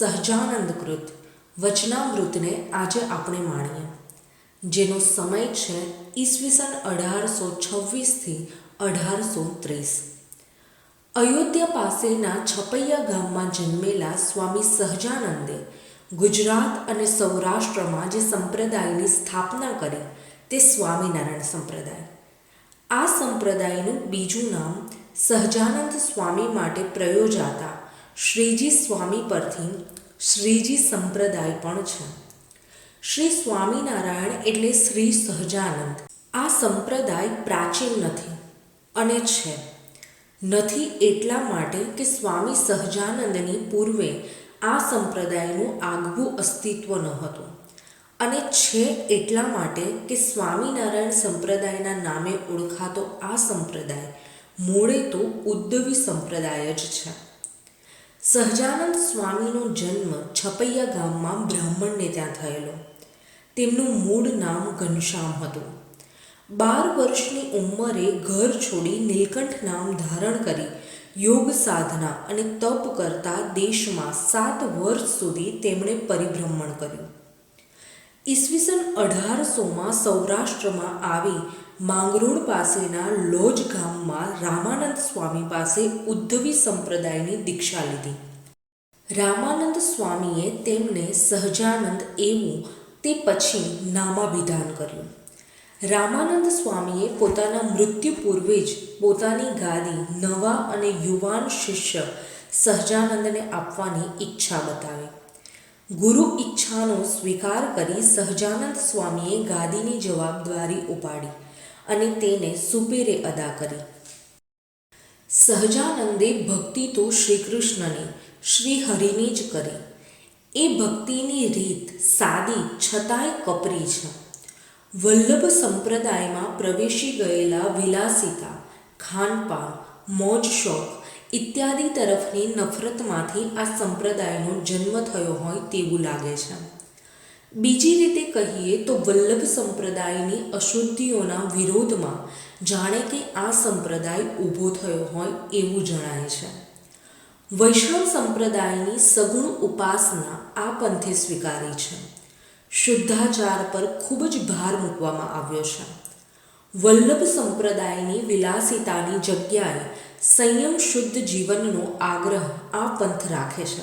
સહજાનંદકૃત વચનામૃતને આજે આપણે માણીએ. જેનો સમય છે ઈસવીસન અઢારસો છવ્વીસથી અઢારસો ત્રીસ. અયોધ્યા પાસેના છપૈયા ગામમાં જન્મેલા સ્વામી સહજાનંદે ગુજરાત અને સૌરાષ્ટ્રમાં જે સંપ્રદાયની સ્થાપના કરી તે સ્વામિનારાયણ સંપ્રદાય. આ સંપ્રદાયનું બીજું નામ સહજાનંદ સ્વામી માટે પ્રયોજાતા શ્રીજી સ્વામી પરથી શ્રીજી સંપ્રદાય પણ છે. શ્રી સ્વામિનારાયણ એટલે શ્રી સહજાનંદ. આ સંપ્રદાય પ્રાચીન નથી અને છે. નથી એટલા માટે કે સ્વામી સહજાનંદની પૂર્વે આ સંપ્રદાયનું આગવું અસ્તિત્વ ન હતું. અને છે એટલા માટે કે સ્વામિનારાયણ સંપ્રદાયના નામે ઓળખાતો આ સંપ્રદાય મૂળે તો ઉદ્ધવી સંપ્રદાય જ છે. સહજાનંદ સ્વામીનો જન્મ છપૈયા ગામમાં બ્રાહ્મણને ત્યાં થયેલો. તેમનું મૂળ નામ ઘનશ્યામ હતું. બાર વર્ષની ઉંમરે ઘર છોડી નીલકંઠ નામ ધારણ કરી યોગ સાધના અને તપ કરતા દેશમાં સાત વર્ષ સુધી તેમણે પરિભ્રમણ કર્યું. ઈસવીસન અઢારસોમાં સૌરાષ્ટ્રમાં આવી માંગરોળ પાસેના લોજ ગામમાં રામાનંદ સ્વામી પાસે ઉદ્ધવી સંપ્રદાયની દીક્ષા લીધી. રામાનંદ સ્વામીએ તેમને સહજાનંદ એવું તે પછી નામાભિધાન કર્યું. રામાનંદ સ્વામીએ પોતાના મૃત્યુ પૂર્વે જ પોતાની ગાદી નવા અને યુવાન શિષ્ય સહજાનંદને આપવાની ઈચ્છા બતાવી. ગુરુ ઈચ્છાનો સ્વીકાર કરી સહજાનંદ સ્વામીએ ગાદીની જવાબદારી ઉપાડી અને તેને સુપેરે અદા કરી. સહજાનંદે ભક્તિ તો શ્રી કૃષ્ણની શ્રી હરિની જ કરી. એ ભક્તિની રીત સાદી છતાંય કપરી છે. વલ્લભ સંપ્રદાયમાં પ્રવેશી ગયેલા વિલાસિતા, ખાનપાન, મોજ શોખ ઇત્યાદિ તરફની નફરતમાંથી આ સંપ્રદાયનો જન્મ થયો હોય તેવું લાગે છે. બીજી રીતે કહીએ તો વલ્લભ સંપ્રદાયની અશુદ્ધિઓના વિરોધમાં જાણે કે આ સંપ્રદાય ઊભો થયો હોય એવું જણાય છે. વૈષ્ણવ સંપ્રદાયની સગુણ ઉપાસના આ પંથે સ્વીકારી છે. શુદ્ધાચાર પર ખૂબ જ ભાર મૂકવામાં આવ્યો છે. વલ્લભ સંપ્રદાયની વિલાસિતાની જગ્યાએ સંયમ શુદ્ધ જીવનનો આગ્રહ આ પંથ રાખે છે.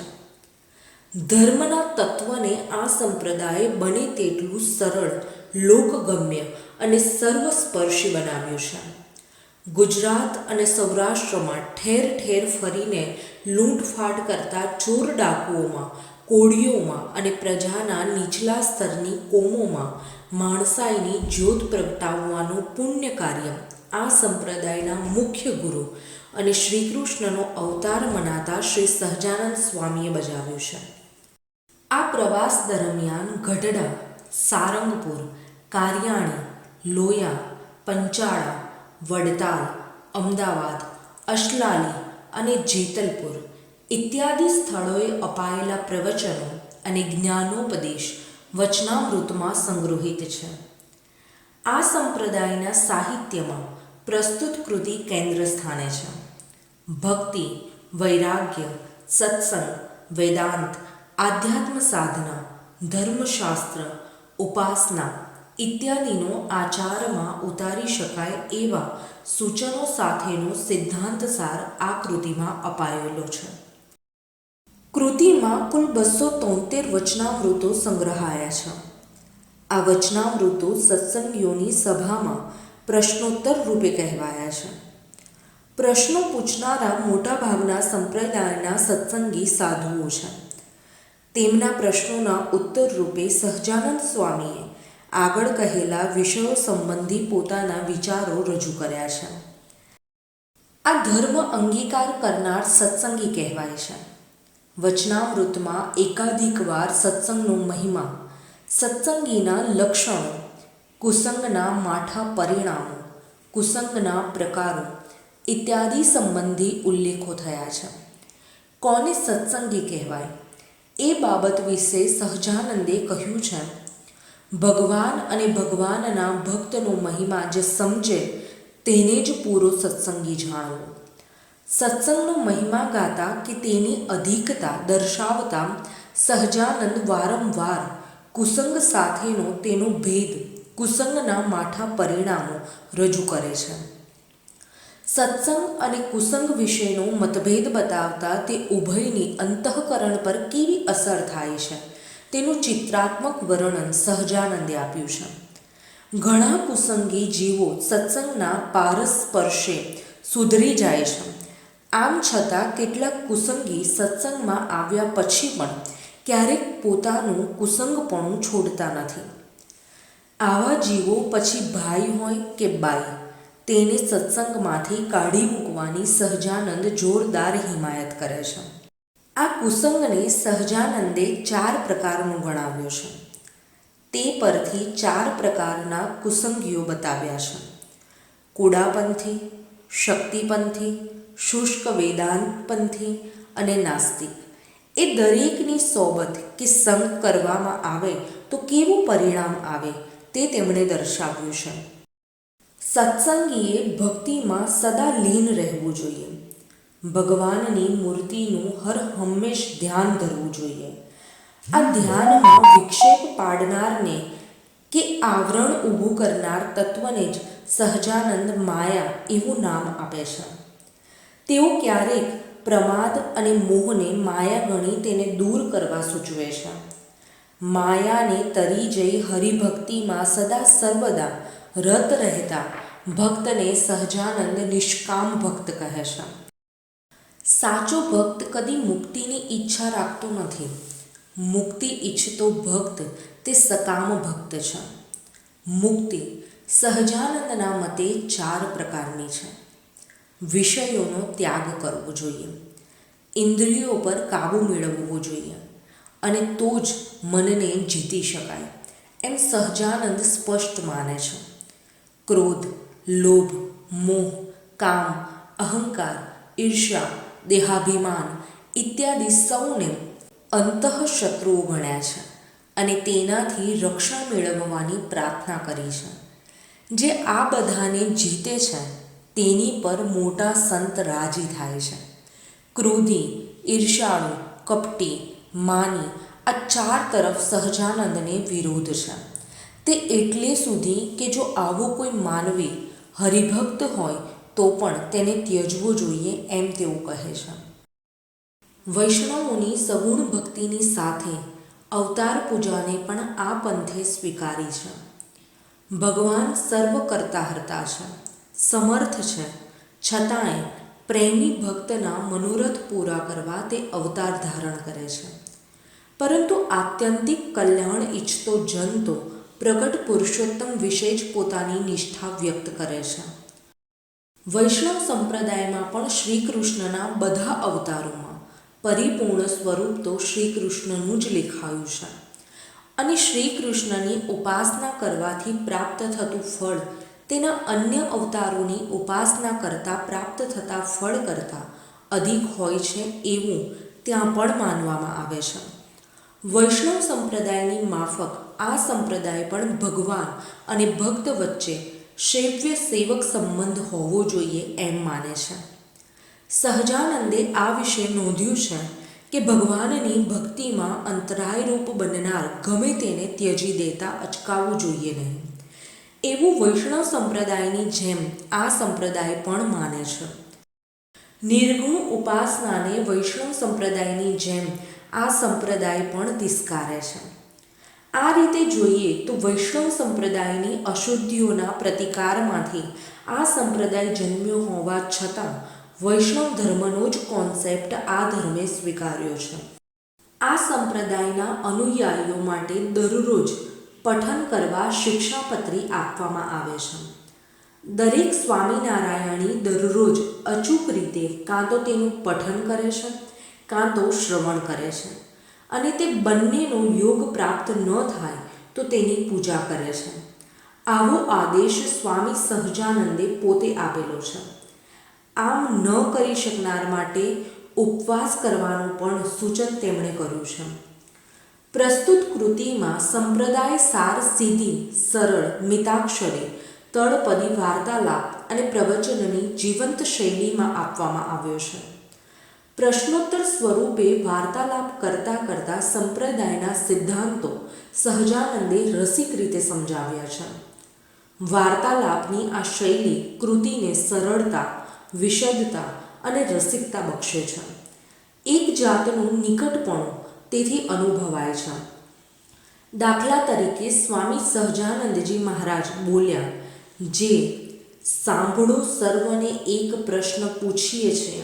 ધર્મના તત્વને આ સંપ્રદાય બને તેટલું સરળ, લોકગમ્ય અને સર્વસ્પર્શી બનાવ્યું છે. ગુજરાત અને સૌરાષ્ટ્રમાં ઠેર ઠેર ફરીને લૂંટફાટ કરતા ચોર ડાકુઓમાં, કોળીઓમાં અને પ્રજાના નીચલા સ્તરની કોમોમાં માણસાઈની જ્યોત પ્રગટાવવાનું પુણ્ય કાર્ય આ સંપ્રદાયના મુખ્ય ગુરુ અને શ્રીકૃષ્ણનો અવતાર મનાતા શ્રી સહજાનંદ સ્વામીએ બજાવ્યું છે. આ પ્રવાસ દરમિયાન ગઢડા, સારંગપુર, કારિયાણી, લોયા, પંચાળા, વડતાલ, અમદાવાદ, અશલાલી અને જેતલપુર ઇત્યાદિ સ્થળોએ અપાયેલા પ્રવચનો અને જ્ઞાનોપદેશ વચનામૃતમાં સંગ્રહિત છે. આ સંપ્રદાયના સાહિત્યમાં પ્રસ્તુત કૃતિ કેન્દ્ર સ્થાને છે. ભક્તિ, વૈરાગ્ય, સત્સંગ, વેદાંત, આધ્યાત્મ સાધના, ધર્મશાસ્ત્ર, ઉપાસના ઇત્યાદિનો આચારમાં ઉતારી શકાય એવા સૂચનો સાથેનો સિદ્ધાંત સાર આ કૃતિમાં અપાયેલો છે. કૃતિમાં કુલ બસો તોતેર વચનામૃતો સંગ્રહાયા છે. આ વચનામૃતો સત્સંગીઓની સભામાં પ્રશ્નોત્તર રૂપે કહેવાયા છે. પ્રશ્નો પૂછનારા મોટાભાગના સંપ્રદાયના સત્સંગી સાધુઓ છે. તેમના પ્રશ્નોના ઉત્તર રૂપે સહજાનંદ સ્વામીએ આગળ કહેલા વિષયો સંબંધી પોતાના વિચારો રજૂ કર્યા છે. આ ધર્મ અંગીકાર કરનાર સત્સંગી કહેવાય છે. વચનામૃતમાં એકાધિક વાર સત્સંગનો મહિમા, સત્સંગીના લક્ષણો, કુસંગના માઠા પરિણામો, કુસંગના પ્રકારો ઇત્યાદિ સંબંધી ઉલ્લેખો થયા છે. કોને સત્સંગી કહેવાય? એ બાબત વિશે સહજાનંદે કહ્યું છે. ભગવાન અને ભગવાનના ભક્તનો મહિમા જે સમજે, તેને જ પૂરો સત્સંગી જાણવો. સત્સંગનો મહિમા ગાતા કે તેની અધિકતા દર્શાવતા સહજાનંદ વારંવાર કુસંગ સાથેનો તેનો ભેદ, કુસંગના માઠા પરિણામો રજૂ કરે છે. સત્સંગ અને કુસંગ વિશેનો મતભેદ બતાવતા તે ઉભયની અંતઃકરણ પર કેવી અસર થાય છે? તેનું ચિત્રાત્મક વર્ણન સહજાનંદે આપ્યું છે. ઘણા કુસંગી જીવો સત્સંગના પારસ્પર્શે સુધરી જાય છે. આમ છતાં કેટલાક કુસંગી સત્સંગમાં આવ્યા પછી પણ ક્યારેક પોતાનું કુસંગપણું છોડતા નથી. આવા જીવો પછી ભાઈ હોય કે બાઈ? તેને સત્સંગમાંથી કાઢી મૂકવાની સહજાનંદ જોરદાર હિમાયત કરે છે. આ કુસંગને સહજાનંદે ચાર પ્રકારનું ગણાવ્યો છે. તે પરથી ચાર પ્રકારના કુસંગીઓ બતાવ્યા છે. કુડાપંથી, શક્તિપંથી, શુષ્ક વેદાંતપંથી અને નાસ્તિક. એ દરેકની સોબત કે સંગ કરવામાં આવે તો કેવું પરિણામ આવે તે તેમણે દર્શાવ્યું છે. સત્સંગીએ ભક્તિમાં સદા લીન રહેવું જોઈએ. ભગવાનની મૂર્તિનું હર હંમેશ ધ્યાન ધરવું જોઈએ. આ ધ્યાનમાં વિક્ષેપ પાડનારને કે આવરણ ઊભું કરનાર તત્વને જ સહજાનંદ માયા એવું નામ આપે છે. તેઓ ક્યારેક પ્રમાદ અને મોહને માયા ગણી તેને દૂર કરવા સૂચવે છે. માયાને તરી જઈ હરિભક્તિમાં સદા સર્વદા રત રહેતા ભક્તને સહજાનંદ નિષ્કામ ભક્ત કહે છે. સાચો ભક્ત કદી મુક્તિની ઈચ્છા રાખતો નથી. મુક્તિ ઈચ્છતો ભક્ત તે સકામ ભક્ત છે. મુક્તિ સહજાનંદના મતે ચાર પ્રકારની છે. વિષયોનો ત્યાગ કરવો જોઈએ. ઇન્દ્રિયો પર કાબૂ મેળવવો જોઈએ. અને તો જ મનને જીતી શકાય. એમ સહજાનંદ સ્પષ્ટ માને છે. ક્રોધ લોભ, મોહ, કામ, અહંકાર ઈર્ષા દેહાભિમાન ઇત્યાદિ સૌને અંતઃશત્રુઓ ગણ્યા છે અને તેનાથી રક્ષણ મેળવવાની પ્રાર્થના કરી છે. જે આ બધાને જીતે છે, તેની પર મોટા સંત રાજી થાય છે. ક્રોધી ઈર્ષાળુ કપટી, માની આ ચાર તરફ સહજાનંદને વિરોધ છે. તે એટલે સુધી કે જો આવો કોઈ માનવી હરિભક્ત હોય તો પણ તેને ત્યજવો જોઈએ એમ તેઓ કહે છે. વૈષ્ણવોની સગુણ ભક્તિની સાથે અવતાર પૂજાને પણ આ પંથે સ્વીકારી છે. ભગવાન સર્વ કરતા હરતા છે, સમર્થ છે, છતાંય પ્રેમી ભક્તના મનોરથ પૂરા કરવા તે અવતાર ધારણ કરે છે. પરંતુ આત્યંતિક કલ્યાણ ઈચ્છતો જન તો પ્રગટ પુરુષોત્તમ વિશે જ પોતાની નિષ્ઠા વ્યક્ત કરે છે. વૈષ્ણવ સંપ્રદાયમાં પણ શ્રી કૃષ્ણના બધા અવતારોમાં પરિપૂર્ણ સ્વરૂપ તો શ્રી કૃષ્ણનું જ લેખાયું છે. અને શ્રી કૃષ્ણની ઉપાસના કરવાથી પ્રાપ્ત થતું ફળ, તેના અન્ય અવતારોની ઉપાસના કરતાં પ્રાપ્ત થતા ફળ કરતાં અધિક હોય છે એવું ત્યાં પણ માનવામાં આવે છે. વૈષ્ણવ સંપ્રદાયની માફક આ સંપ્રદાય પણ ભગવાન અને ભક્ત વચ્ચે શૈવ્ય સેવક સંબંધ હોવો જોઈએ એમ માને છે. સહજાનંદે આ વિશે નોંધ્યું છે કે ભગવાનની ભક્તિમાં અંતરાયરૂપ બનનાર ગમે તેને ત્યજી દેતા અચકાવવું જોઈએ નહીં. એવું વૈષ્ણવ સંપ્રદાયની જેમ આ સંપ્રદાય પણ માને છે. નિર્ગુણ ઉપાસનાને વૈષ્ણવ સંપ્રદાયની જેમ આ સંપ્રદાય પણ તિસ્કારે છે. આ રીતે જોઈએ તો વૈષ્ણવ સંપ્રદાયની અશુદ્ધિઓના પ્રતિકારમાંથી આ સંપ્રદાય જન્મ્યો હોવા છતાં વૈષ્ણવ ધર્મનો જ કોન્સેપ્ટ આ ધર્મે સ્વીકાર્યો છે. આ સંપ્રદાયના અનુયાયીઓ માટે દરરોજ પઠન કરવા શિક્ષાપત્રી આપવામાં આવે છે. દરેક સ્વામિનારાયણી દરરોજ અચૂક રીતે કાં તો તેનું પઠન કરે છે કાં તો શ્રવણ કરે છે. અને તે બંનેનો યોગ પ્રાપ્ત ન થાય તો તેની પૂજા કરે છે. આવો આદેશ સ્વામી સહજાનંદે પોતે આપેલો છે. આમ ન કરી શકનાર માટે ઉપવાસ કરવાનું પણ સૂચન તેમણે કર્યું છે. પ્રસ્તુત કૃતિમાં સંપ્રદાય સાર સીધી સરળ, મિતાક્ષરે, તળપદી વાર્તાલાપ અને પ્રવચનની જીવંત શૈલીમાં આપવામાં આવ્યો છે. પ્રશ્નોત્તર સ્વરૂપે વાર્તાલાપ કરતા કરતા સંપ્રદાયના સિદ્ધાંતો સહજાનંદે રસિક રીતે સમજાવ્યા છે. વાર્તાલાપની આ શૈલી કૃતિને સરળતા વિશદતા અને રસિકતા બક્ષે છે. એક જાતનું નિકટપણું તેથી અનુભવાય છે. દાખલા તરીકે સ્વામી સહજાનંદજી મહારાજ બોલ્યા, જે સાંભળો સર્વને એક પ્રશ્ન પૂછીએ છીએ.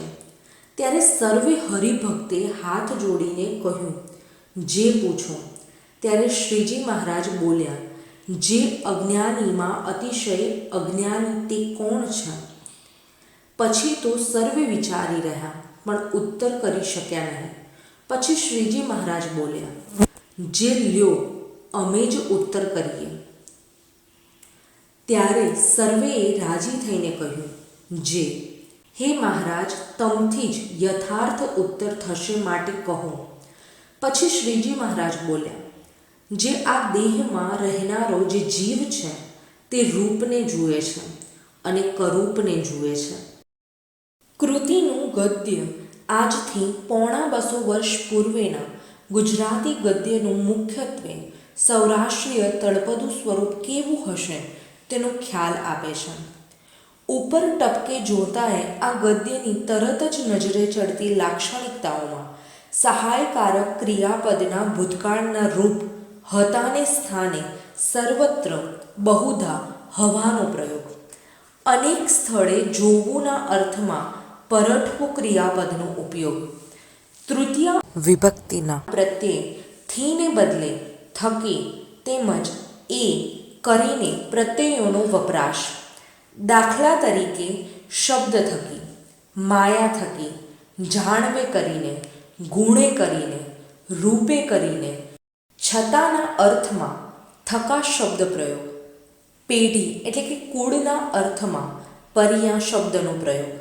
ત્યારે સર્વે હરિભક્તે હાથ જોડીને કહ્યું, જે પૂછો. ત્યારે શ્રીજી મહારાજ બોલ્યા, જે અજ્ઞાનીમાં અતિશય અજ્ઞાની તે કોણ છે? પછી તો સર્વે વિચારી રહ્યા, પણ ઉત્તર કરી શક્યા નહીં. પછી શ્રીજી મહારાજ બોલ્યા, જે લ્યો, અમે જ ઉત્તર કરીએ. ત્યારે સર્વેએ રાજી થઈને કહ્યું, જે હે મહારાજ, તમથી જ યથાર્થ ઉત્તર થશે માટે કહો. પછી શ્રીજી મહારાજ બોલ્યા, જે આ દેહમાં રહેનારો જે જીવ છે, તે રૂપને જુએ છે અને કરૂપને જુએ છે. કૃતિનું ગદ્ય આજથી પોણા બસો વર્ષ પૂર્વેના ગુજરાતી ગદ્યનું મુખ્યત્વે સૌરાષ્ટ્રીય તળપદું સ્વરૂપ કેવું હશે તેનો ખ્યાલ આપે છે. ઉપર ટપકે જોતાએ આ ગદ્યની તરત જ નજરે ચડતી લાક્ષણિકતાઓમાં સહાયકારક ક્રિયાપદના ભૂતકાળના રૂપ, હતાને સ્થાને સર્વત્ર બહુધા હવાનો પ્રયોગ. અનેક સ્થળે જોવુંના અર્થમાં પરઠવું ક્રિયાપદનો ઉપયોગ. તૃતીય વિભક્તિના પ્રત્યે થીને બદલે થકી તેમજ એ કરીને પ્રત્યયોનો વપરાશ. દાખલા તરીકે શબ્દ થકી, માયા થકી, જાણવે કરીને, ગુણે કરીને, રૂપે કરીને, છતાંના અર્થમાં થકા શબ્દ પ્રયોગ, પેઢી એટલે કે કુળના અર્થમાં પર્યા શબ્દનો પ્રયોગ,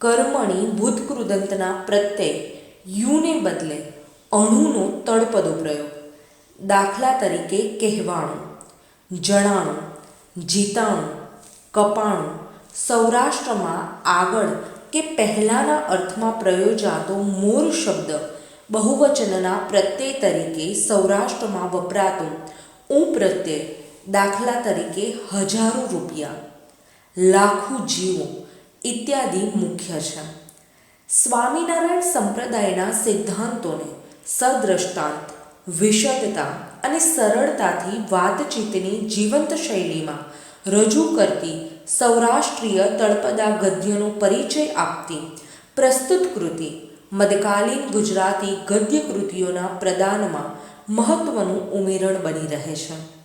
કર્મણી ભૂતકૃદંતના પ્રત્યે યુને બદલે અણુનો તળપદો પ્રયોગ, દાખલા તરીકે કહેવાણું, જણાણું, જીતાણું કપાણું સૌરાષ્ટ્રમાં આગળ કે પહેલાંના અર્થમાં પ્રયોજાતો મૂળ શબ્દ બહુવચનના પ્રત્યય તરીકે સૌરાષ્ટ્રમાં વપરાતો ઉ પ્રત્યય દાખલા તરીકે હજારો રૂપિયા. લાખો જીવો ઇત્યાદિ મુખ્ય છે. સ્વામિનારાયણ સંપ્રદાયના સિદ્ધાંતોને સદ્રષ્ટાંત વિશદતા અને સરળતાથી વાતચીતની જીવંત શૈલીમાં રજૂ કરતી સૌરાષ્ટ્રીય તળપદા ગદ્યનો પરિચય આપતી પ્રસ્તુત કૃતિ મધકાલીન ગુજરાતી ગદ્ય કૃતિઓના પ્રદાનમાં મહત્વનું ઉમેરણ બની રહે છે.